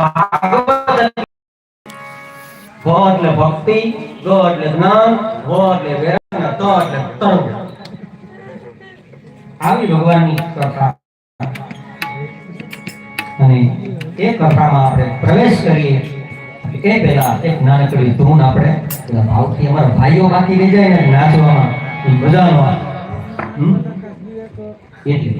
ભ એટલે ભક્તિ ગો એટલે જ્ઞાન વ એટલે વૈરાગ અને એટલે તરંગ આવી ભગવાનની કથા. અને એ કથામાં આપણે પ્રવેશ કરીએ. એ પહેલા એક નાનકડી ધૂન આપણે એટલે ભાવથી અમારા ભાઈઓ બાકી રહી જાય ને નાચવામાં. એ મજા નો આવે હમ? એટલે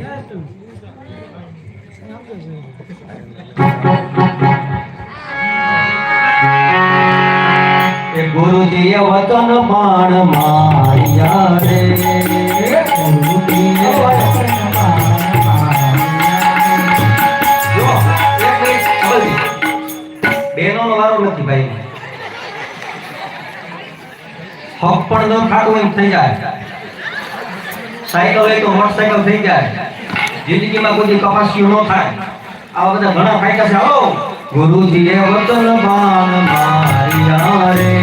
ગુરુજીએ વચન બાણ માર્યા રે ગુરુજીએ વચન બાણ માર્યા. જો, એક મિનિટ, અમલજી. બહેનોનો વારો નથી ભાઈ હક પણ ન ખાતું એમ થઈ જાય સાયકલ હોય તો મોટરસાયકલ થઈ જાય જિંદગીમાં કોઈ કપાસિયું ન થાય આવા બધા ઘણા ફાયદા છે. હાલો ગુરુજીએ વચન પાન મારી રે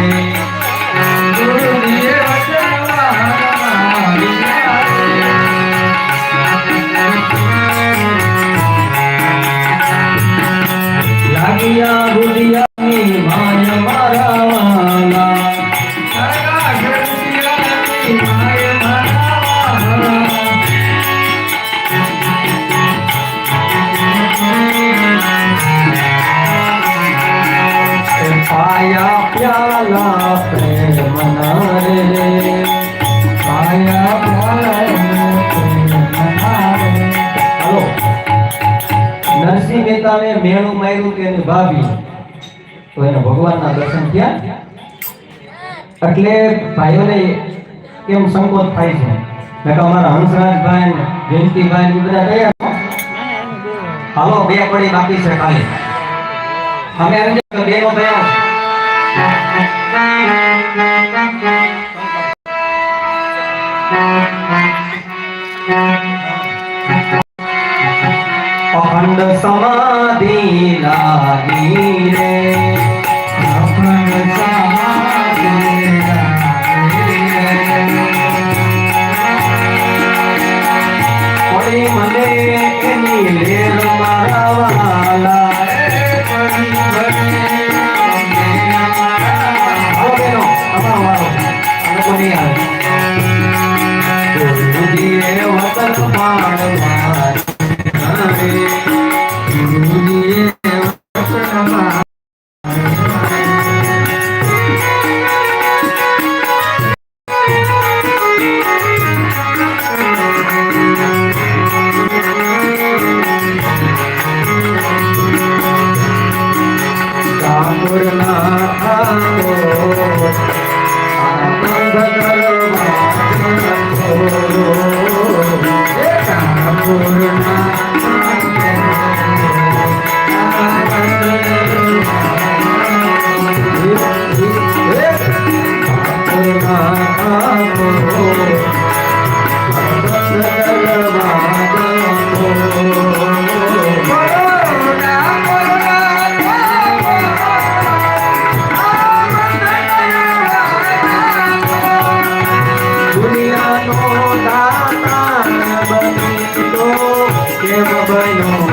પાયા પ્યાલા પ્રેમ રે પાયા હાલો. નરસિંહ મહેતાએ મેળું માર્યું કે એની ભાભી? તો એને ભગવાનના દર્શન થયા. એટલે ભાઈઓને કેમ સંકોચ થાય છે? મેં કહ્યું, અમારા હંસરાજભાઈ જયંતિભાઈ બધા ગયા હાલો, બે પડી બાકી છે ખાલી. અમે એમ બે નો થયા Thank you. વતન